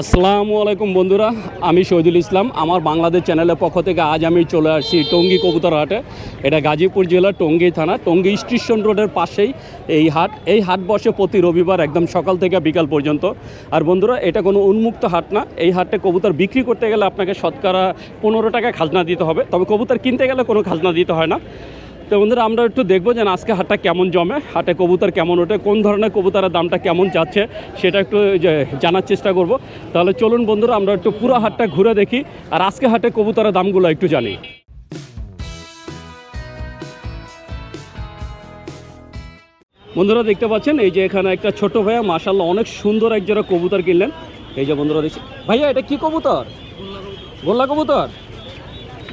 আসসালামু আলাইকুম বন্ধুরা, আমি শহীদুল ইসলাম। আমার বাংলাদেশ চ্যানেলের পক্ষ থেকে আজ আমি চলে আসছি টঙ্গী কবুতর হাটে। এটা গাজীপুর জেলার টঙ্গী থানা, টঙ্গী স্টেশন রোডের পাশেই এই হাট। এই হাট বসে প্রতি রবিবার একদম সকাল থেকে বিকাল পর্যন্ত। আর বন্ধুরা, এটা কোনো উন্মুক্ত হাট না। এই হাটে কবুতর বিক্রি করতে গেলে আপনাকে শতকরা পনেরো টাকা খাজনা দিতে হবে। তবে কবুতর কিনতে গেলে কোনো খাজনা দিতে হয় না। তো বন্ধুরা, আমরা একটু দেখব যে আজকে হাটটা কেমন জমে, হাটে কবুতর কেমন ওঠে, কোন ধরনের কবুতরের দামটা কেমন যাচ্ছে, সেটা একটু জানার চেষ্টা করব। তাহলে চলুন বন্ধুরা, আমরা একটু পুরো হাটটা ঘুরে দেখি, আর আজকে হাটে কবুতরের দামগুলো একটু জানি। বন্ধুরা, দেখতে পাচ্ছেন, এই যে এখানে একটা ছোট ভাইয়া মাসাল্লাহ অনেক সুন্দর এক জোড়া কবুতর কিনলেন। এই যে বন্ধুরা, দেখছি ভাইয়া, এটা কি কবুতর? গোল্লা কবুতর।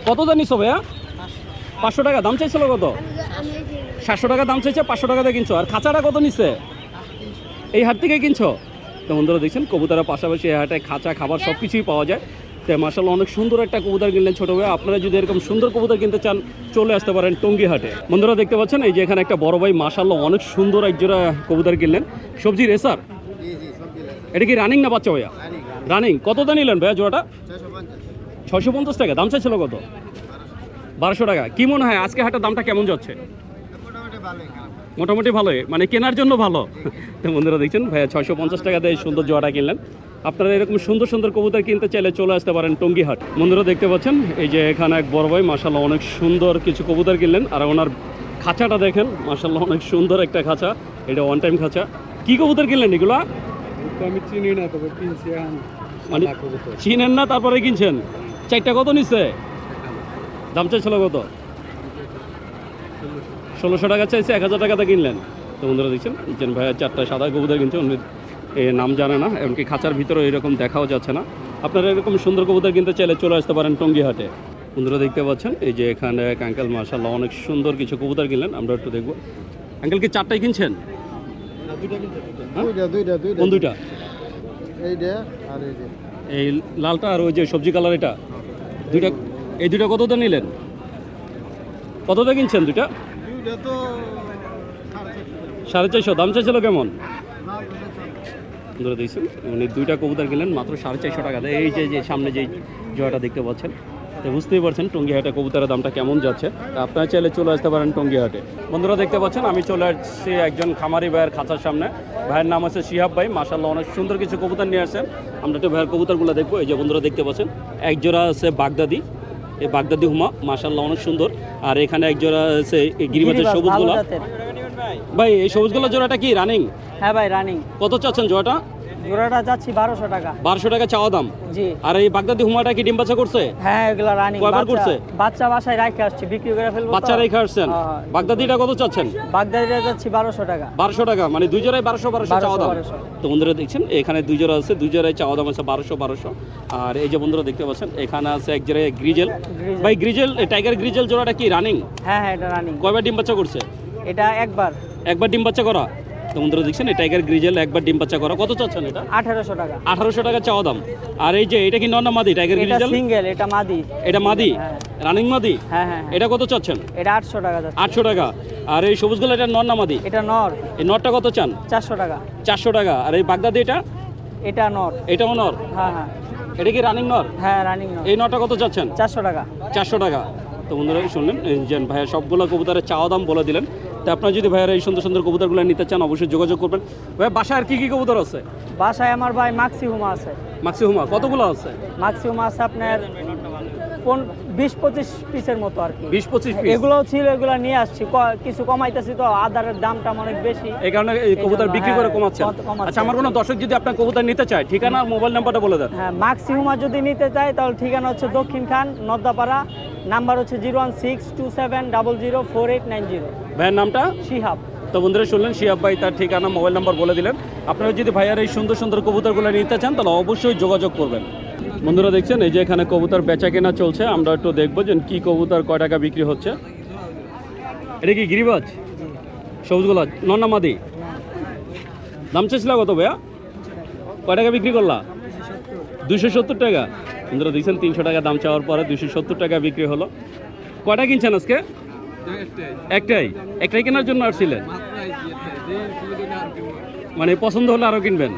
কত জানিস ভাইয়া? পাঁচশো টাকা দাম চাইছিল কত? সাতশো টাকা দাম চাইছে পাঁচশো টাকাতে কিনছো। আর খাঁচাটা কত নিচ্ছে এই হাট থেকে কিনছো? তো বন্ধুরা দেখছেন কবুতরের পাশাপাশি এই হাটে খাঁচা খাবার সব কিছুই পাওয়া যায়। তো মার্শাল অনেক সুন্দর একটা কবুতর কিনলেন ছোটো ভাই। আপনারা যদি এরকম সুন্দর কবুতর কিনতে চান চলে আসতে পারেন টঙ্গি হাটে। বন্ধুরা দেখতে পাচ্ছেন এই যে এখানে একটা বড় ভাই মার্শাল্লাহ অনেক সুন্দর এক জোড়া কবুতর কিনলেন। সবজি রেসার এটা কি রানিং না বাচ্চা ভাইয়া? রানিং কত দাম নিলেন ভাইয়া জোড়াটা? ছশো পঞ্চাশ টাকা দাম চাইছিল কত? বারোশো টাকা। কি মনে হয় আজকে হাটের দামটা কেমন যাচ্ছে? মোটামুটি ভালোই মানে কেনার জন্য ভালো। তো বন্ধুরা দেখছেন ভাইয়া ছয়শো পঞ্চাশ টাকা দিয়ে সুন্দর জোয়াটা কিনলেন। আপনারা এরকম সুন্দর সুন্দর কবুতর কিনতে চাইলে চলে আসতে পারেন টঙ্গি হাট বন্ধুরা দেখতে পাচ্ছেন এই যে এখানে এক বড় ভাই মাসাল্লাহ অনেক সুন্দর কিছু কবুতর কিনলেন। আর ওনার খাঁচাটা দেখেন মাসাল্লাহ অনেক সুন্দর একটা খাঁচা। এটা ওয়ান টাইম খাঁচা। কি কবুতর কিনলেন এগুলো? আমি চিনি না তবে কিনছি মানে চিনেন না তারপরে কিনছেন? চারটা কত নিচ্ছে দাম চাইছিল কত? ষোলোশো টাকা চাইছে এক হাজার টাকাতে কিনলেন। তো বন্ধুরা দেখছেন যে ভাইয়া চারটা সাদা কবুতর কিনছে উনি এ নাম জানে না এমনকি খাঁচার ভিতরে এরকম দেখাও যাচ্ছে না। আপনারা এরকম সুন্দর কবুতর কিনতে চাইলে চলে আসতে পারেন টঙ্গি হাটে বন্ধুরা দেখতে পাচ্ছেন এই যে এখানে এক আঙ্কেল মার্শাল্লাহ অনেক সুন্দর কিছু কবুতর কিনলেন আমরা একটু দেখব। আঙ্কেল কি চারটাই কিনছেন? দুইটা কোন এই লালটা আর ওই যে সবজি কালার এটা? দুইটা এই দুইটা কততে নিলেন? কততে কিনছেন তো সাড়ে চারশো। দাম চাইছিল কেমন? ধরে দিয়েছেন উনি দুইটা কবুতর কিনলেন মাত্র সাড়ে চারশো টাকা। দেয় এই যে যে সামনে যেই জয়টা দেখতে পাচ্ছেন তো বুঝতেই পারছেন টঙ্গি হাটে কবুতরের দামটা কেমন যাচ্ছে। আপনারা চাইলে চলে আসতে পারেন টঙ্গি হাটে বন্ধুরা দেখতে পাচ্ছেন আমি চলে আসছি একজন খামারি ভাইয়ের খাঁচার সামনে। ভাইয়ের নাম আছে শিহাব ভাই মাসাল্লাহ অনেক সুন্দর কিছু কবুতর নিয়ে আসছেন। আমরা একটু ভাইয়ের কবুতরগুলো দেখব। এই যে বন্ধুরা দেখতে পাচ্ছেন একজোড়া আছে বাগদাদি। এই বাগদাদি হুমা মাসাল্লাহ অনেক সুন্দর। আর এখানে এক জোড়া আছে এই গিরিবাজের সবুজগুলো। ভাই এই সবুজগুলো জোড়াটা কি রানিং? হ্যাঁ ভাই রানিং। কত চাচ্ছেন জোড়াটা? জোড়াটা যাচ্ছি টাকা। টাকা চাওয়া দাম? জি। আর এই বাগদাদি হুমাটা কি ডিম বাচ্চা করছে? হ্যাঁ এগুলা রানিং কয়বার করছে? বাচ্চা বাসায় রাখে আসছি বিক্রি করে ফেলব বাচ্চা রেখে আসছেন? হ্যাঁ। বাগদাদিটা কত চাচ্ছেন? বাগদাদিটা যাচ্ছি টাকা। টাকা মানে দুই জোড়ায় চাওয়া দাম? তো বন্ধুরা দেখছেন এখানে দুই জোড়া আছে দুই জোড়ায় চাওয়া দাম আছে বারোশো বারোশো। আর এই যে বন্ধুরা দেখতে পাচ্ছেন এখানে আছে এক জোড়ায় গ্রিজেল। গ্রিজেল। ভাই গ্রিজেল টাইগার গ্রিজেল জোড়াটা কি রানিং হ্যাঁ হ্যাঁ এটা রানিং কয়বার ডিম বাচ্চা করছে? এটা একবার। একবার ডিম বাচ্চা করা? তো বন্ধুরা দেখছেন এই টাইগার গ্রিজেল একবার ডিম বাচ্চা করা। কত চাচ্ছেন এটা? আঠারোশো টাকা। আঠারোশো টাকা চাওয়া দাম। আর এই যে এটা কি নন মাদি টাইগার গ্রিজেল সিঙ্গেল এটা মাদি। এটা মাদি? হ্যাঁ। রানিং মাদি? হ্যাঁ হ্যাঁ হ্যাঁ। এটা কত চাচ্ছেন? এটা আটশো টাকা আটশো টাকা। আর এই সবুজগুলো এটা নন না মাদি? এটা নর। এই নটটা কত চান? চারশো টাকা। চারশো টাকা। আর এই বাগদাদি এটা? এটা নর। এটাও নর? হ্যাঁ হ্যাঁ। এটা কি রানিং নর? হ্যাঁ রানিং নর। এই নটটা কত চাচ্ছেন? চারশো টাকা। চারশো টাকা। তো বন্ধুরা শুনলেন যে ভাইয়া সবগুলো কবুতরের চাওয়া দাম বলে দিলেন। তো আপনারা যদি ভাইয়ারা এই সুন্দর সুন্দর কবুতরগুলো নিতে চান অবশ্যই যোগাযোগ করবেন। ভাইয়া বাসায় আর কি কি কবুতর আছে? বাসায় আমার ভাই মাক্সিহুমা আছে। ম্যাক্সিমাম কতগুলো আছে? মাক্সিহুমা আছে আপনার পন- বিশ পঁচিশ পিসের মতো আর কি। বিশ পঁচিশ পিস? এগুলোও ছিল এগুলো নিয়ে আসছি। কিছু কমাইতেছি তো আদারের দামটা অনেক বেশি। এই কারণে এই কবুতর বিক্রি করে কমাচ্ছেন। আচ্ছা আমার কোনো দর্শক যদি আপনার কবুতর নিতে চায় ঠিকানা মোবাইল নাম্বারটা বলে দেন। হ্যাঁ মাক্সিহুমা যদি নিতে চায় তাহলে ঠিকানা হচ্ছে দক্ষিণ খান নদ্দাপাড়া। নাম্বার হচ্ছে zero one six two seven double zero four eight nine zero. ভাইয়ের নামটা? শিহাব। তো বন্ধুরা শুনলেন শিয়াব ভাই তার ঠিকানা মোবাইল নাম্বার বলে দিলেন। আপনারা যদি ভাইয়ার এই সুন্দর সুন্দর কবুতরগুলো নিতে চান তাহলে অবশ্যই যোগাযোগ করবেন। বন্ধুরা দেখছেন এই যে এখানে কবুতর বেচা কেনা চলছে আমরা একটু দেখব যে কি কবুতর কয় টাকা বিক্রি হচ্ছে। এটা কি গিরিবাজ? সবুজগুলো নন্না মাদি? দাম চাইছিল কত ভাইয়া? কয় টাকা বিক্রি করলা? দুশো সত্তর টাকা। বন্ধুরা দেখছেন তিনশো টাকা দাম চাওয়ার পরে দুশো সত্তর টাকা বিক্রি হলো। কয়টা কিনছেন আজকে? একটাই? একটাই কেনার জন্য আসছিলেন? মানে পছন্দ হলে আরও কিনবেন।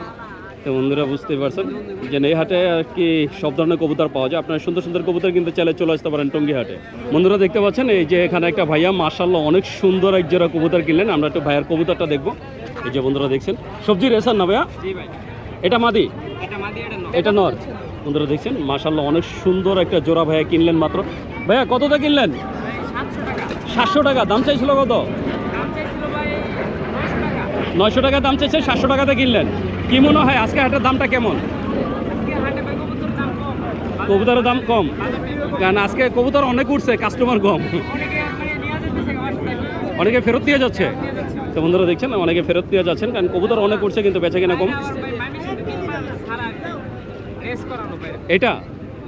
তো বন্ধুরা বুঝতেই পারছেন যে এই হাটে আর কি সব ধরনের কবুতর পাওয়া যায়। আপনারা সুন্দর সুন্দর কবুতর কিন্তু চাইলে চলে আসতে পারেন টঙ্গি হাটে। বন্ধুরা দেখতে পাচ্ছেন এই যে এখানে একটা ভাইয়া মার্শাল্লাহ অনেক সুন্দর এক জোড়া কবুতর কিনলেন। আমরা একটু ভাইয়ার কবুতরটা দেখব। এই যে বন্ধুরা দেখছেন সবজি রেসার না ভাইয়া? এটা মাদি? এটা নর। বন্ধুরা দেখছেন মার্শাল্লাহ অনেক সুন্দর একটা জোড়া ভাইয়া কিনলেন মাত্র। ভাইয়া কতটা কিনলেন? সাতশো টাকা দাম চাইছিল কত? নয়শো টাকা। দাম চাইছে সাতশো টাকাতে কিনলেন। কি মনে হয় আজকে হাটের দামটা কেমন? কবুতরের দাম কম? কারণ আজকে কবুতর অনেক উঠছে কাস্টমার কম। অনেকে ফেরত দিয়ে যাচ্ছে। তো বন্ধুরা দেখছেন অনেকে ফেরত দিয়ে যাচ্ছেন কারণ কবুতর অনেক উঠছে কিন্তু বেচা কিনা কম। এটা?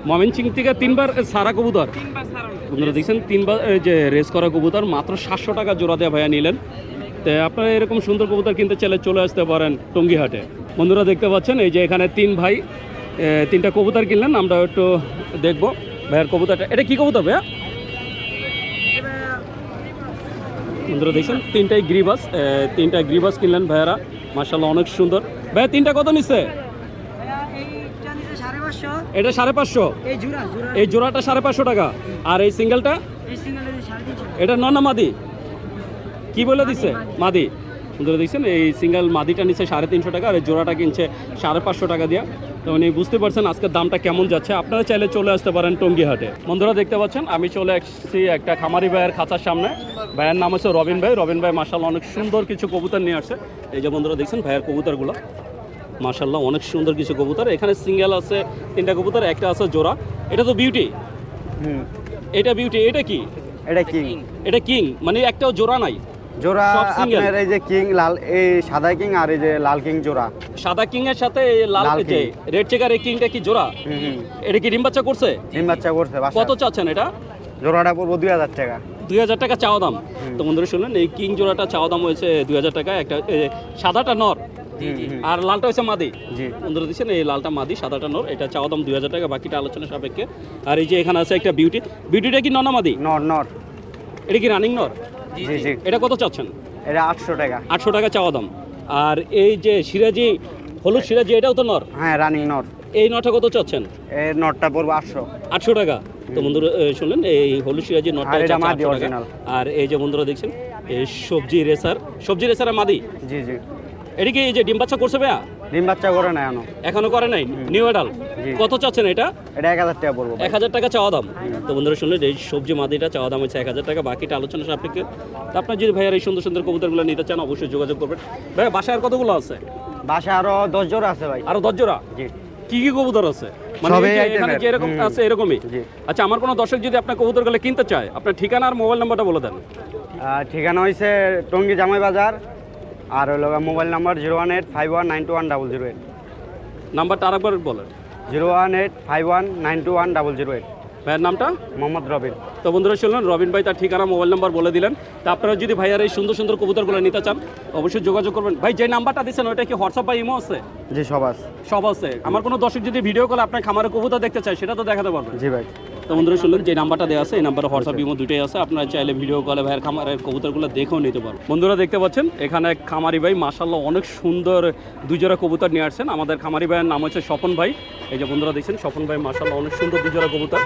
মমিন সিং থেকে তিনবার সারা কবুতর। বন্ধুরা দেখছেন তিনবার যে রেস করা কবুতর মাত্র সাতশো টাকা জোড়া দিয়ে ভাইয়া নিলেন। তো আপনারা এরকম সুন্দর কবুতর কিনতে চাইলে চলে আসতে পারেন টঙ্গিহাটে। বন্ধুরা দেখতে পাচ্ছেন এই যে এখানে তিন ভাই তিনটা কবুতর কিনলেন আমরা একটু দেখব ভাইয়ার কবুতরটা। এটা কি কবুতর ভাইয়া? বন্ধুরা দেখছেন তিনটাই গ্রিবাস তিনটা গ্রিবাস কিনলেন ভাইয়ারা। মার্শাল্লাহ অনেক সুন্দর। ভাইয়া তিনটা কত নিচ্ছে? এটা সাড়ে পাঁচশো? এই জোড়াটা সাড়ে পাঁচশো টাকা। আর এই সিঙ্গেলটা? এটা নন মাদি। কি বলে দিচ্ছে মাদি। বন্ধুরা দেখছেন এই সিঙ্গেল মাদিটা নিচ্ছে সাড়ে তিনশো টাকা আর এই জোড়াটা কিনছে সাড়ে পাঁচশো টাকা দিয়া। তো উনি বুঝতে পারছেন আজকের দামটা কেমন যাচ্ছে। আপনারা চাইলে চলে আসতে পারেন টঙ্গি হাটে বন্ধুরা দেখতে পাচ্ছেন আমি চলে আসছি একটা খামারি ভাইয়ের খাঁচার সামনে। ভাইয়ের নাম হচ্ছে রবিন ভাই। রবিন ভাই মার্শাল অনেক সুন্দর কিছু কবুতর নিয়ে আসছে। এই যে বন্ধুরা দেখছেন ভাইয়ের কবুতরগুলো। মার্শাল্লাহ অনেক সুন্দর কিছু কবুতর। এখানে সিঙ্গেল আছে তিনটা কবুতর একটা আছে জোড়া। এটা তো বিউটি হুম। এটা বিউটি এটা কি? এটা কিং এটা কিং মানে একটাও জোড়া নাই। জোড়া আপনার এই যে কিং লাল এই সাদা কিং আর এই যে লাল কিং জোড়া। সাদা কিং এর সাথে লাল যে রেড চেকার এই কিংটা কি জোড়া? এটা কি ডিম বাচ্চা করছে? ডিম বাচ্চা করছে কত চাচ্ছেন এটা? জোড়াটা পড়ব দুই হাজার টাকা। দুই হাজার টাকা চাওয়া দাম। তো বন্ধুরা শুনলেন এই কিং জোড়াটা চাওয়া দাম হয়েছে দুই হাজার টাকা। একটা সাদাটা নর। আর লালটা হচ্ছে মাদি। বন্ধুরা দিচ্ছেন এই লালটা মাদি সাদাটা নর এটা চাওয়া দাম দুই হাজার টাকা বাকিটা আলোচনা সাপেক্ষে। আর এই যে এখানে আছে একটা বিউটি বিউটিটা কি ননা মাদি? নর নর। এটা কি রানিং নর? এটা কত চাচ্ছেন? এটা আটশো টাকা। আটশো টাকা চাওয়া দাম। আর এই যে সিরাজি হলুদ সিরাজি এটাও তো নর? হ্যাঁ রানিং নর। এই নটা কত চাচ্ছেন? এর নটটা পড়ব আটশো। আটশো টাকা। তো বন্ধুরা শুনলেন এই হলুদ সিরাজি নটটা আর মাদি 800 টাকা। আর এই যে বন্ধুরা দেখছেন এই সবজি রেসার সবজি রেসার মাদি? জি জি। এটা কি এই যে ডিম বাচ্চা করছে ভাইয়া? ডিম বাচ্চা করে না এখনও। এখনও করে নাই? নিউ এডাল কত চাচ্ছেন এটা? এটা এক হাজার টাকা পড়ব এক হাজার টাকা চাওয়া দাম? তো বন্ধুরা শুনলেন এই সবজি মাদিটা চাওয়া দাম হচ্ছে এক হাজার টাকা বাকিটা আলোচনা সাপেক্ষে। আপনার যদি ভাইয়ার এই সুন্দর সুন্দর কবুতরগুলো নিতে চান অবশ্যই যোগাযোগ করবেন। ভাইয়া বাসায় আর কতগুলো আছে? বাসা আরও দশ জোড়া আছে ভাই। আরও দশ জোড়া? জি। কি কি কবুতর আছে? মানে এখানে যেরকম আছে এরকমই? আচ্ছা আমার কোনো দর্শক যদি আপনার কবুতরগুলো কিনতে চায় আপনার ঠিকানা আর মোবাইল নাম্বারটা বলে দেন। ঠিকানা হয়েছে টঙ্গী জামাই বাজার আর হলো mobile number zero one eight five one nine two one double zero eight. নাম্বারটা আরেকবার বলেন। Zero one eight five one nine two one double zero eight. ভাইয়ের নামটা? মোহাম্মদ রবিন। তো বন্ধুরা শুনলেন রবিন ভাই তার ঠিকানা মোবাইল নাম্বার বলে দিলেন। তা আপনারা যদি ভাইয়ার এই সুন্দর সুন্দর কবুতরগুলো নিতে চান অবশ্যই যোগাযোগ করবেন। ভাই যে নাম্বারটা দিচ্ছেন ওইটা কি হোয়াটসঅ্যাপ বা ইমো আছে? জি সব আছে। সব আছে। আমার কোনো দর্শক যদি ভিডিও কলে আপনার খামারে কবুতর দেখতে চায় সেটা তো দেখাতে পারবেন। জি ভাই। তো বন্ধুরা শুনলেন যে নাম্বারটা দেওয়া আছে, এই নাম্বারে হোয়াটসঅ্যাপ ইমো দুটোই আছে। আপনারা চাইলে ভিডিও কলে ভাইয়ের খামারের কবুতরগুলো দেখেও নিতে পারবেন বন্ধুরা, দেখতে পাচ্ছেন, এখানে খামারি ভাই মাসাল্লাহ অনেক সুন্দর দুজোড়া কবুতর নিয়ে আসছেন। আমাদের খামারি ভাইয়ের নাম হচ্ছে স্বপন ভাই। এই যে বন্ধুরা দেখছেন, স্বপন ভাই মাসাল্লাহ অনেক সুন্দর দুজোড়া কবুতর।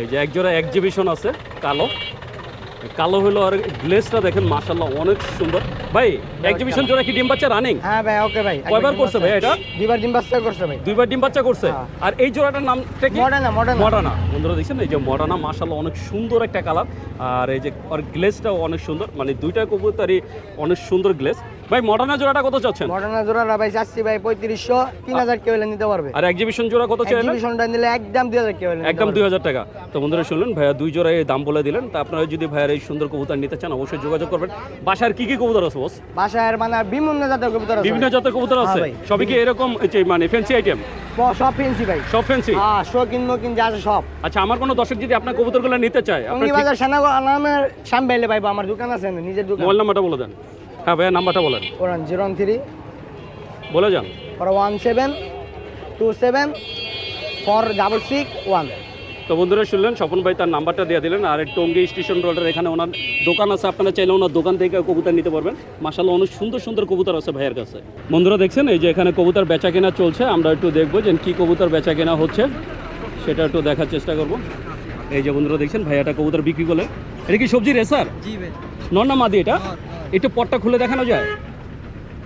এই যে একজোড়া এক্সিবিশন আছে, কালো। কালো হলো আর গ্লেসটা দেখেন মাশাল্লাহ অনেক সুন্দর। ভাই এক্সিবিশন জোড়া কি ডিম বাচ্চা রানিং হ্যাঁ ভাই ওকে ভাই। কয়বার করছে ভাই এটা? দুইবার ডিম বাচ্চা করছে ভাই। দুইবার ডিম বাচ্চা করছে? হ্যাঁ। আর এই জোড়াটার নাম কি? মডানা মডানা। মডানা। বন্ধুরা দেখছেন এই যে মডানা মাশাল্লাহ অনেক সুন্দর একটা কালার আর এই যে আর গ্লেসটাও অনেক সুন্দর। মানে দুইটা কবুতরই অনেক সুন্দর গ্লেস ভাই মডানা জোড়াটা কত চাচ্ছেন? মডার্না জোড়া ভাই চাচ্ছি ভাই পঁয়ত্রিশশো তিন হাজার কেউ নিতে পারবে। আর এক্সিবিশন জোড়া কত এক্সিবিশনটা নিলে একদম দুই হাজার কেউ একদম। দুই হাজার টাকা। তো বন্ধুরা শুনলেন ভাইয়া দুই জোড়ায় দাম বলে দিলেন। তা আপনারা যদি ভাইয়ার এই সুন্দর কবুতর নিতে চান অবশ্যই যোগাযোগ করবেন। বাসার কি কি কবুতর আছে বস বাসায় মানে বিভিন্ন জাতের কবুতর আছে বিভিন্ন জাতের কবুতর আছে? হ্যাঁ সবই কি এরকম মানে ফ্যান্সি আইটেম সব ভাই। সব ফ্যান্সি হ্যাঁ শৌখিন মকিন যা আছে সব। আচ্ছা আমার কোনো দর্শক যদি আপনার কবুতরগুলো নিতে চায় টঙ্গি বাজার সেনা নামের সামবাইলে ভাই আমার দোকান আছে না, নিজের দোকান। মোবাইল নাম্বারটা বলে দেন। হ্যাঁ ভাইয়া নাম্বারটা বলেন। One zero three. বলে যান। ওরা one seven two seven four double six one. তো বন্ধুরা শুনলেন স্বপন ভাই তার নাম্বারটা দিয়ে দিলেন আর টঙ্গী স্টেশন রোডের এখানে ওনার দোকান আছে আপনারা চাইলে ওনার দোকান থেকে কবুতর নিতে পারবেন। মাসাল্লাহ অনেক সুন্দর সুন্দর কবুতর আছে ভাইয়ের কাছে। বন্ধুরা দেখছেন এই যে এখানে কবুতর বেচা কেনা চলছে আমরা একটু দেখব যে কী কবুতর বেচা কেনা হচ্ছে। সেটা একটু দেখার চেষ্টা করব। এই যে বন্ধুরা দেখছেন ভাইয়াটা কবুতর বিক্রি করলে এটা কি সবজি রেসার? জি ভাই। নর না মাদি এটা? একটু পটটা খুলে দেখানো যায়।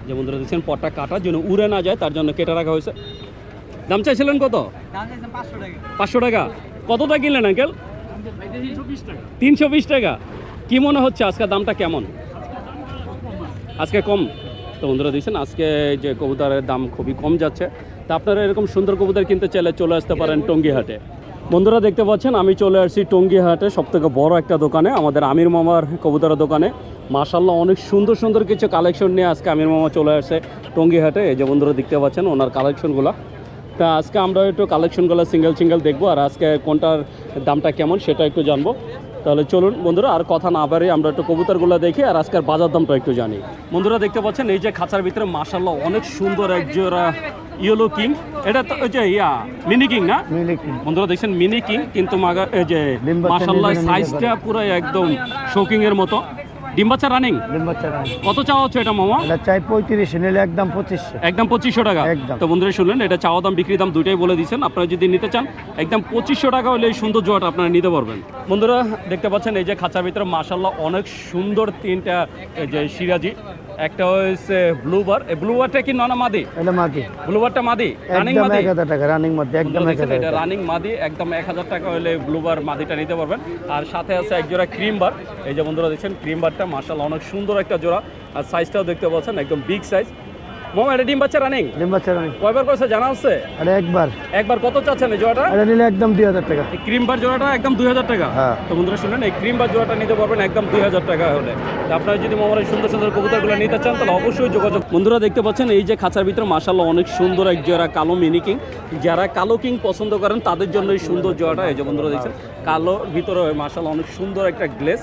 যে বন্ধুরা দেখছেন পটটা কাটার জন্য উড়ে না যায় তার জন্য কেটে রাখা হয়েছে। দাম চাইছিলেন কত? পাঁচশো টাকা। কতটা কিনলেন আঙ্কেল? তিনশো বিশ টাকা। কি মনে হচ্ছে আজকে দামটা কেমন? আজকে কম। তো বন্ধুরা দিয়েছেন আজকে যে কবুতরের দাম খুবই কম যাচ্ছে। তা আপনারা এরকম সুন্দর কবুতর কিনতে চাইলে চলে আসতে পারেন টঙ্গি হাটে বন্ধুরা দেখতে পাচ্ছেন, আমি চলে আসছি টঙ্গিহাটে সব থেকে বড় একটা দোকানে, আমাদের আমির মামার কবুতরের দোকানে। মাশাল্লাহ অনেক সুন্দর সুন্দর কিছু কালেকশন নিয়ে আজকে আমির মামা চলে আসছে টঙ্গিহাটে। এই যে বন্ধুরা দেখতে পাচ্ছেন, ওনার কালেকশনগুলো তা আজকে আমরা একটু কালেকশনগুলো সিঙ্গেল সিঙ্গেল দেখব, আর আজকে কোনটার দামটা কেমন সেটা একটু জানব। তাহলে চলুন বন্ধুরা আর কথা না পারি আমরা একটু কবুতরগুলো দেখি আর আজকের বাজার দামটা একটু জানি। বন্ধুরা দেখতে পাচ্ছেন এই যে খাঁচার ভিতরে মাসাল্লাহ অনেক সুন্দর এক জোড়া ইয়েলো কিং এটা তো ওই যে ইয়া মিনি কিং না? বন্ধুরা দেখছেন মিনি কিং কিন্তু মাগা এই যে মাসাল্লাহ সাইজটা পুরো একদম শোকিং এর মতো। ডিম বাচ্চা রানিং ডিম বাচ্চা রানিং কত চাওয়া হচ্ছে এটা মামা? এটা চাই পঁয়ত্রিশ নিলে একদম পঁচিশশো একদম পঁচিশশো টাকা। একদম। তো বন্ধুরা শুনলেন এটা চাওয়া দাম বিক্রি দাম দুইটাই বলে দিচ্ছেন। আপনারা যদি নিতে চান একদম পঁচিশশো টাকা হলে এই সুন্দর জোয়াটা আপনারা নিতে পারবেন। বন্ধুরা দেখতে পাচ্ছেন এই যে খাঁচার ভিতরে মাসাল্লাহ অনেক সুন্দর তিনটা যে সিরাজি। একটা হয়েছে ব্লুবার এই ব্লুবারটা কি ননা মাদি? এটা মাদি। ব্লুবারটা মাদি? রানিং মাদি? এক হাজার টাকা রানিং মাদি একদম বন্ধুরা এক দেখছেন, হাজার এটা টাকা। রানিং মাদি একদম এক হাজার টাকা হলে ব্লুবার মাদিটা নিতে পারবেন। আর সাথে আছে এক জোড়া ক্রিম বার এই যে বন্ধুরা দেখছেন ক্রিম বারটা মাশাআল্লাহ অনেক সুন্দর একটা জোড়া। আর সাইজটাও দেখতে পাচ্ছেন একদম বিগ সাইজ মামা এটা ডিম বাচ্চা রানিং ডিম বাচ্চা রানি কয়বার করেছে জানা আছে? একবার। একবার কত চাচ্ছেন এই জোড়াটা? এটা নিলে একদম দুই হাজার টাকা। এই ক্রিম বার জোড়াটা একদম দুই হাজার টাকা। হ্যাঁ। তো বন্ধুরা শুনলেন এই ক্রিম বার জোড়াটা নিতে পারবেন একদম দুই হাজার টাকা হলে। আপনারা যদি মামার এই সুন্দর সুন্দর কবুতরগুলো নিতে চান তাহলে অবশ্যই যোগাযোগ বন্ধুরা দেখতে পাচ্ছেন এই যে খাঁচার ভিতরে মাসাল্লাহ অনেক সুন্দর এক জোড়া কালো মিনি কিং যারা কালো কিং পছন্দ করেন তাদের জন্য এই সুন্দর জোড়াটা এই যে বন্ধুরা দেখছেন কালোর ভিতরে মাসাল্লাহ অনেক সুন্দর একটা গ্লেস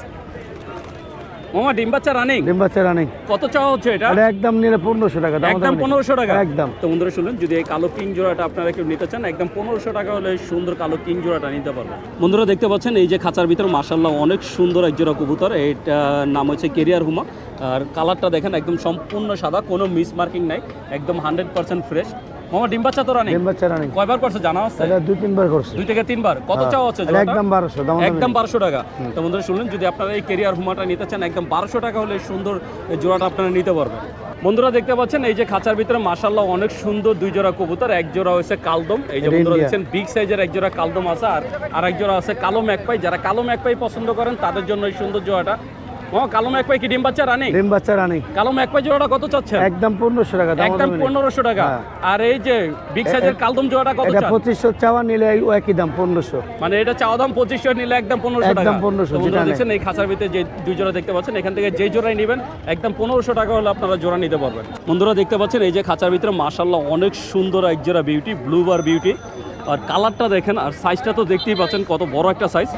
মামা ডিম বাচ্চা রানিং ডিম বাচ্চা রানি কত চাওয়া হচ্ছে এটা? এটা একদম নিলে পনেরোশো টাকা একদম পনেরোশো টাকা? একদম। তো বন্ধুরা শুনলেন যদি এই কালো কিং জোড়াটা আপনারা কেউ নিতে চান একদম পনেরোশো টাকা হলে সুন্দর কালো কিং জোড়াটা নিতে পারবেন বন্ধুরা দেখতে পাচ্ছেন এই যে খাঁচার ভিতর মাসাল্লাহ অনেক সুন্দর এক জোড়া কবুতর এইটার নাম হচ্ছে কেরিয়ার হুমা। আর কালারটা দেখেন একদম সম্পূর্ণ সাদা কোনো মিস মার্কিং নাই একদম হান্ড্রেড পার্সেন্ট ফ্রেশ মামা ডিম বাচ্চা তো রানি? ডিম বাচ্চা রানি। কয়বার করছে? জানা আছে? এটা দুই তিনবার করছে। দুই থেকে তিনবার? কত হ্যাঁ। এটা জোড়াটা? একদম বারোশো দাম একদম বারোশো টাকা। তো বন্ধুরা শুনলেন যদি আপনারা এই কেরিয়ার হুমাটা নিতে চান একদম বারোশো টাকা হলে সুন্দর জোড়াটা আপনারা নিতে পারবেন। বন্ধুরা দেখতে পাচ্ছেন এই যে খাঁচার ভিতরে মাসাল্লাহ অনেক সুন্দর দুই জোড়া কবুতর। এক জোড়া হচ্ছে কালদম। এই যে বন্ধুরা দেখছেন বিগ সাইজের এক জোড়া কালদম আছে আর আর এক জোড়া আছে কালো ম্যাকপাই। যারা কালো ম্যাকপাই পছন্দ করেন তাদের জন্য এই সুন্দর জোড়াটা। ও কালো কি ডিম বাচ্চা রানি? ডিম বাচ্চা রানি। কালো জোড়াটা কত চাচ্ছেন? একদম পনেরোশো টাকা দাম একদম টাকা। হ্যাঁ। আর এই যে বিগ সাইজের কালদম জোড়াটা কত পঁচিশশো চাওয়া নিলে একই দাম পনেরোশো। মানে এটা চাওয়া দাম নিলে একদম টাকা। একদম 1500 যেটা দেখছেন এই খাঁচার ভিতরে যে দুই জোড়া দেখতে পাচ্ছেন এখান থেকে যে জোড়াই নেবেন একদম পনেরোশো টাকা হলে আপনারা জোড়া নিতে পারবেন। বন্ধুরা দেখতে পাচ্ছেন এই যে খাঁচার ভিতরে মাশাল্লাহ অনেক সুন্দর এক জোড়া বিউটি ব্লু বার বিউটি আর কালারটা দেখেন আর সাইজটা তো দেখতেই পাচ্ছেন কত বড় একটা সাইজ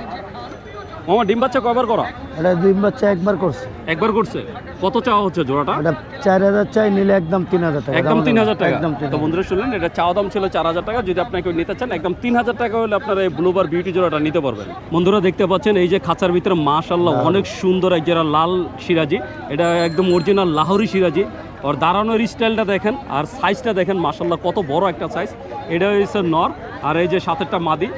মামা ডিম বাচ্চা কয়বার করা? এটা দুই বাচ্চা একবার করছে। একবার করছে? কত চাওয়া হচ্ছে জোড়াটা? এটা চার হাজার চাই নিলে একদম তিন হাজার টাকা। একদম দাম তিন হাজার টাকা। একদম তো বন্ধুরা শুনলেন এটা চাওয়া দাম ছিল চার হাজার টাকা। যদি আপনাকে নিতে চান একদম তিন হাজার টাকা হলে আপনারা এই ব্লুবার বিউটি জোড়াটা নিতে পারবেন। বন্ধুরা দেখতে পাচ্ছেন এই যে খাঁচার ভিতরে মাশাল্লাহ অনেক সুন্দর এক জোড়া লাল সিরাজি। এটা একদম অরিজিনাল লাহোরি সিরাজি। আর দাঁড়ানোর স্টাইলটা দেখেন আর সাইজটা দেখেন মাশাল্লাহ কত বড় একটা সাইজ এটা হচ্ছে নর আর এই যে সাতেরটা মাদি।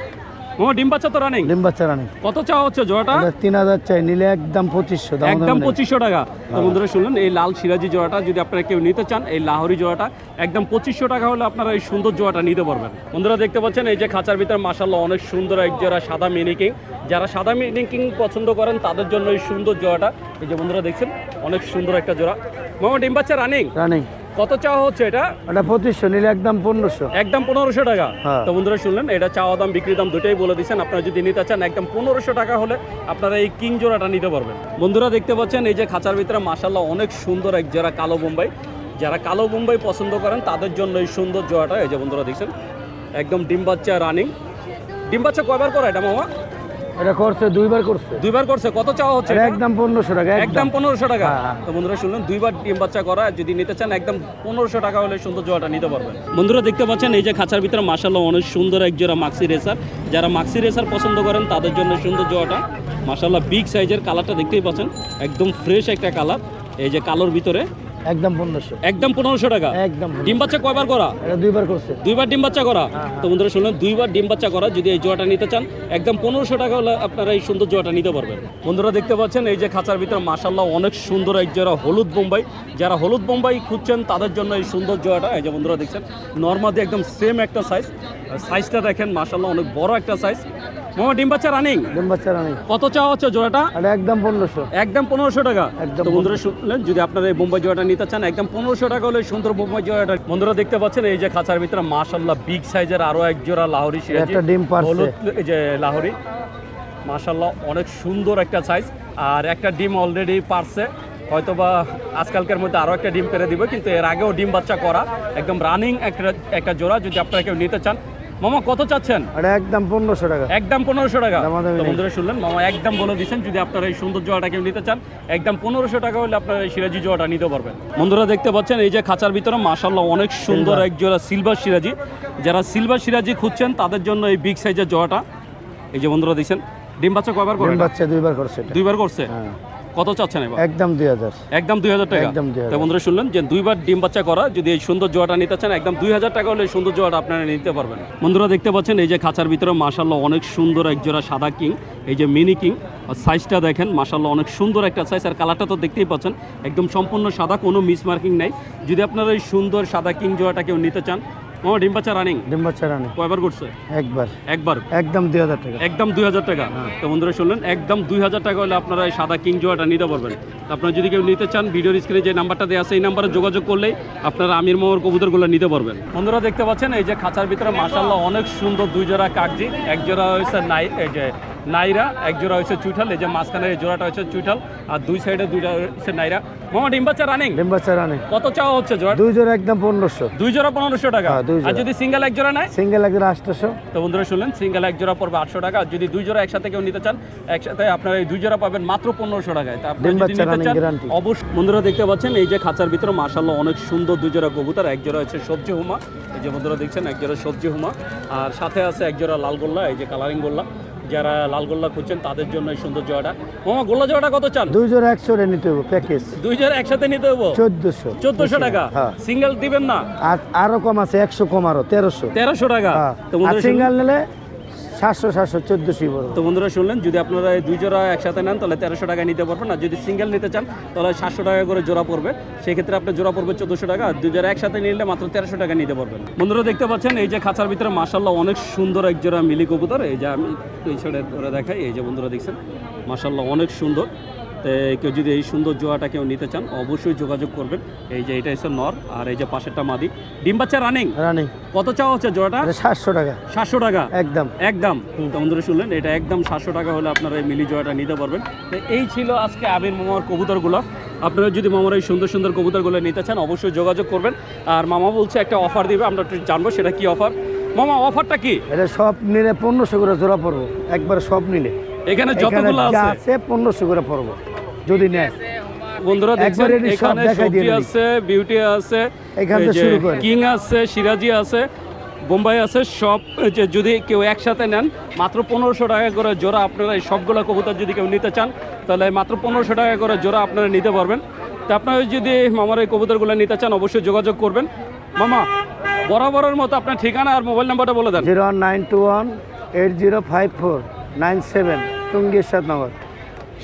ও ডিম বাচ্চা তো রানিং ডিম বাচ্চা রানি কত চাওয়া হচ্ছে জোড়াটা? তিন হাজার চাই নিলে একদম পঁচিশশো একদম পঁচিশশো টাকা। তো বন্ধুরা শুনলেন এই লাল সিরাজি জোড়াটা যদি আপনারা কেউ নিতে চান এই লাহোরি জোড়াটা একদম পঁচিশশো টাকা হলে আপনারা এই সুন্দর জোড়াটা নিতে পারবেন। বন্ধুরা দেখতে পাচ্ছেন এই যে খাঁচার ভিতরে মাসাল্লাহ অনেক সুন্দর এক জোড়া সাদা মিনিকিং যারা সাদা মিনিকিং পছন্দ করেন তাদের জন্য এই সুন্দর জোড়াটা। এই যে বন্ধুরা দেখছেন অনেক সুন্দর একটা জোড়া। মামা ডিম বাচ্চা রানিং রানি কত চাওয়া হচ্ছে এটা? এটা পঁচিশশো নিলে একদম পনেরোশো। একদম পনেরোশো টাকা। হ্যাঁ। তো বন্ধুরা শুনলেন এটা চাওয়া দাম বিক্রি দাম দুটাই বলে দিচ্ছেন। আপনারা যদি নিতে চান একদম পনেরোশো টাকা হলে আপনারা এই কিং জোড়াটা নিতে পারবেন। বন্ধুরা দেখতে পাচ্ছেন এই যে খাঁচার ভিতরে মাসাল্লাহ অনেক সুন্দর এক জোড়া কালো বোম্বাই যারা কালো বোম্বাই পছন্দ করেন তাদের জন্য এই সুন্দর জোড়াটা এই যে বন্ধুরা দেখছেন একদম ডিম বাচ্চা রানিং ডিম বাচ্চা কয়বার করা এটা মামা? এটা করছে দুইবার করছে। দুইবার করছে কত চাওয়া হচ্ছে? একদম পনেরোশো টাকা একদম। পনেরোশো টাকা। হ্যাঁ, হ্যাঁ। তো বন্ধুরা শুনলেন দুইবার ডিম বাচ্চা করা যদি নিতে চান একদম পনেরোশো টাকা হলে সুন্দর জোড়াটা নিতে পারবেন। বন্ধুরা দেখতে পাচ্ছেন এই যে খাঁচার ভিতরে মাসাল্লাহ অনেক সুন্দর এক জোড়া মাক্সি রেসার যারা মাক্সি রেসার পছন্দ করেন তাদের জন্য সুন্দর জোড়াটা। মাসাল্লাহ বিগ সাইজের কালারটা দেখতেই পাচ্ছেন একদম ফ্রেশ একটা কালার এই যে কালোর ভিতরে একদম পনেরোশো। একদম পনেরোশো টাকা? একদম ডিম বাচ্চা কয়বার করা? এটা দুইবার করছে। দুইবার ডিম বাচ্চা করা? হ্যাঁ, হ্যাঁ। তো বন্ধুরা শুনলেন দুইবার ডিম বাচ্চা করা যদি এই জোয়াটা নিতে চান একদম পনেরোশো টাকা হলে আপনারা এই সুন্দর জোয়াটা নিতে পারবেন। বন্ধুরা দেখতে পাচ্ছেন এই যে খাঁচার ভিতরে মাসাল্লাহ অনেক সুন্দর এক জোড়া হলুদ বোম্বাই। যারা হলুদ বোম্বাই খুঁজছেন তাদের জন্য এই সুন্দর জোয়াটা এই যে বন্ধুরা দেখছেন নর্মাদি একদম সেম একটা সাইজ সাইজটা দেখেন মাসাল্লাহ অনেক বড় একটা সাইজ মামা ডিম বাচ্চা রানিং ডিম বাচ্চা রানি কত চাওয়া হচ্ছে জোড়াটা? একদম পনেরোশো। একদম পনেরোশো টাকা। একদম তো বন্ধুরা শুনলেন যদি আপনারা এই বোম্বাই জোড়াটা নিতে চান একদম পনেরোশো টাকা হলে সুন্দর বোম্বাই জোড়াটা। বন্ধুরা দেখতে পাচ্ছেন এই যে খাঁচার ভিতরে মাশাল্লাহ বিগ সাইজের আরও এক জোড়া লাহোরি একটা ডিম হলুদ এই যে লাহোরি। মাশাল্লাহ অনেক সুন্দর একটা সাইজ আর একটা ডিম অলরেডি পারছে। হয়তোবা আজকালকার মধ্যে আরও একটা ডিম পেরে দিবে কিন্তু এর আগেও ডিম বাচ্চা করা। একদম রানিং একটা একটা জোড়া যদি আপনারা কেউ নিতে চান মামা কত চাচ্ছেন? এটা একদম পনেরোশো টাকা। একদম পনেরোশো টাকা। বন্ধুরা শুনলেন? মামা একদম বলে দিচ্ছেন যদি আপনারা এই সুন্দর জোয়াটা কেউ নিতে চান একদম পনেরোশো টাকা হলে আপনারা এই সিরাজি জোয়াটা নিতে পারবেন। বন্ধুরা দেখতে পাচ্ছেন এই যে খাঁচার ভিতরে মাশাল্লাহ অনেক সুন্দর এক জোড়া সিলভার সিরাজি। যারা সিলভার সিরাজি খুঁজছেন তাদের জন্য এই বিগ সাইজের জোয়াটা এই যে বন্ধুরা দেখছেন ডিম বাচ্চা কয়বার করে ডিম বাচ্চা দুইবার করছে দুইবার করছে? হ্যাঁ। কত চাচ্ছেন এবার? একদম দুই হাজার। একদম দুই হাজার টাকা? একদম 2000 তো বন্ধুরা শুনলেন যে দুইবার ডিম বাচ্চা করা যদি এই সুন্দর জোয়াটা নিতে চান একদম দুই হাজার টাকা হলে এই সুন্দর জোয়াটা আপনারা নিতে পারবেন। বন্ধুরা দেখতে পাচ্ছেন এই যে খাঁচার ভিতরে মাশাল্লাহ অনেক সুন্দর এক জোড়া সাদা কিং এই যে মিনি কিং। আর সাইজটা দেখেন মাশাল্লাহ অনেক সুন্দর একটা সাইজ আর কালারটা তো দেখতেই পাচ্ছেন একদম সম্পূর্ণ সাদা কোনো মিস মার্কিং নাই। যদি আপনারা এই সুন্দর সাদা কিং জোড়াটা কেউ নিতে চান ও ডিম বাচ্চা রানিং ডিম বাচ্চা রানি কয়বার করছে একবার। একবার? একদম দুই হাজার টাকা। একদম দুই হাজার টাকা। হ্যাঁ। তো বন্ধুরা শুনলেন একদম দুই হাজার টাকা হলে আপনারা এই সাদা কিং জোয়াটা নিতে পারবেন। আপনারা যদি কেউ নিতে চান ভিডিও স্ক্রিনে যে নাম্বারটা দেওয়া আছে এই নাম্বারে যোগাযোগ করলে আপনারা আমির মোহর কবুতরগুলো নিতে পারবেন। বন্ধুরা দেখতে পাচ্ছেন এই যে খাঁচার ভিতরে মাসাল্লাহ অনেক সুন্দর দুই জোড়া কাকজি। এক জোড়া হয়েছে নাই এই যে নাইরা এক জোড়া হয়েছে চুইঠাল এই যে মাঝখানে এই জোড়াটা হচ্ছে চুইঠাল আর দুই সাইডে দুইটা হচ্ছে নাইরা। মামা ডিম বাচ্চা রানিং ডিম বাচ্চা রানি কত চাওয়া হচ্ছে জোড়া? দুই জোড়া একদম পনেরোশো। দুই জোড়া পনেরোশো টাকা? হ্যাঁ, জোড়া। আর যদি সিঙ্গেল এক জোড়া নেয়? সিঙ্গেল একজন আটশোশো। তো বন্ধুরা শুনলেন সিঙ্গেল এক জোড়া পড়বে আটশো টাকা। আর যদি দুই জোড়া একসাথে কেউ নিতে চান একসাথে আপনারা এই দুই জোড়া পাবেন মাত্র পনেরোশো টাকায়। তা যদি নিতে চান। অবশ্যই বন্ধুরা দেখতে পাচ্ছেন এই যে খাঁচার ভিতরে মাশাল্লাহ অনেক সুন্দর দুই জোড়া কবুতর এক জোড়া হচ্ছে সবজি হুমা। এই যে বন্ধুরা দেখছেন এক জোড়া সবজি হুমা। আর সাথে আছে এক জোড়া লাল গোল্লা এই যে কালারিং গোল্লা। যারা লাল গোল্লা খুঁজছেন তাদের জন্য এই সুন্দর জোড়াটা মামা গোল্লা জোড়াটা কত চান? দুই জোড়া একশো রে নিতে হবে প্যাকেজ দুই জোড়া একসাথে নিতে হব চোদ্দশো। চোদ্দশো টাকা? হ্যাঁ। সিঙ্গেল দিবেন না? আর আরও কম আছে একশো কম আরও তেরোশো। তেরোশো টাকা? হ্যাঁ। সিঙ্গেল নিলে সাতশো সাতশো, চোদ্দোশোই বড় তো বন্ধুরা শুনলেন, যদি আপনারা দুই জোড়া একসাথে নেন, তাহলে তেরোশো টাকায় নিতে পারবেন। আর যদি সিঙ্গেল নিতে চান, তাহলে সাতশো টাকা করে জোড়া পড়বে। সেক্ষেত্রে আপনার জোড়া পড়বে চোদ্দোশো টাকা। আর দুই জোড়া একসাথে নিলে মাত্র তেরোশো টাকা নিতে পারবেন। বন্ধুরা দেখতে পাচ্ছেন, এই যে খাঁচার ভিতরে মাসাল্লাহ অনেক সুন্দর এক জোড়া মিলি কবুতর। এই যে আমি এই ধরে দেখাই, এই যে বন্ধুরা দেখছেন মাসাল্লাহ অনেক সুন্দর। কেউ যদি এই সুন্দর জোয়াটা কেউ নিতে চান অবশ্যই যোগাযোগ করবেন। এই যে এটা হচ্ছে নর আর এই যে পাশেরটা মাদি। ডিম বাচ্চা রানিং রানিং কত চাওয়া হচ্ছে জোড়াটা এটা সাতশো টাকা। সাতশো টাকা? একদম। একদম। তো বন্ধুরা শুনলেন এটা একদম সাতশো টাকা হলে আপনারা এই মিলি জয়টা নিতে পারবেন। তো এই ছিল আজকে আবির মামার কবুতরগুলো। আপনারা যদি মামার এই সুন্দর সুন্দর কবুতরগুলো নিতে চান অবশ্যই যোগাযোগ করবেন। আর মামা বলছে একটা অফার দিবে আমরা একটু জানব সেটা কি অফার মামা অফারটা কি? এটা সব নিলে পনেরোশো করে জোড়া পড়ব। একবার সব নিলে। এখানে যতগুলো আছে পনেরোশো করে পড়ব। যদি নেয়। বন্ধুরা সব এখানে সবজি আছে বিউটি আছে। কিং আছে সিরাজি আছে বোম্বাই আছে সব যদি কেউ একসাথে নেন মাত্র পনেরোশো টাকা করে জোড়া আপনারা এই সবগুলো কবুতর যদি কেউ নিতে চান তাহলে মাত্র পনেরোশো টাকা করে জোড়া আপনারা নিতে পারবেন। তা আপনারা যদি মামার এই কবুতরগুলো নিতে চান অবশ্যই যোগাযোগ করবেন। মামা বরাবরের মতো আপনার ঠিকানা আর মোবাইল নাম্বারটা বলে দেন। Zero one nine two one eight zero five four nine seven টুঙ্গির Satnagar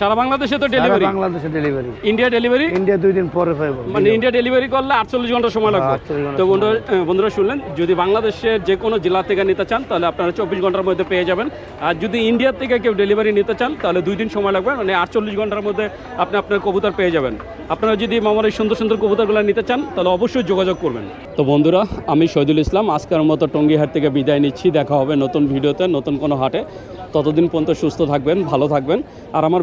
সারা বাংলাদেশে তো ডেলিভারি বাংলাদেশে ডেলিভারি ইন্ডিয়া ডেলিভারি ইন্ডিয়া দুই দিন পরে মানে ইন্ডিয়া ডেলিভারি করলে আটচল্লিশ ঘণ্টা সময় লাগবে। 48 ঘণ্টা তো বন্ধুরা বন্ধুরা শুনলেন যদি বাংলাদেশের যে কোনো জেলা থেকে নিতে চান তাহলে আপনারা চব্বিশ ঘণ্টার মধ্যে পেয়ে যাবেন। আর যদি ইন্ডিয়ার থেকে কেউ ডেলিভারি নিতে চান তাহলে দুই দিন সময় লাগবে। মানে আটচল্লিশ ঘণ্টার মধ্যে আপনি আপনার কবুতর পেয়ে যাবেন। আপনারা যদি মামার এই সুন্দর সুন্দর কবুতরগুলো নিতে চান তাহলে অবশ্যই যোগাযোগ করবেন। তো বন্ধুরা আমি শহীদুল ইসলাম আজকের মতো টঙ্গিহাট থেকে বিদায় নিচ্ছি। দেখা হবে নতুন ভিডিওতে নতুন কোনো হাটে। ততদিন পর্যন্ত সুস্থ থাকবেন ভালো থাকবেন। আর আমার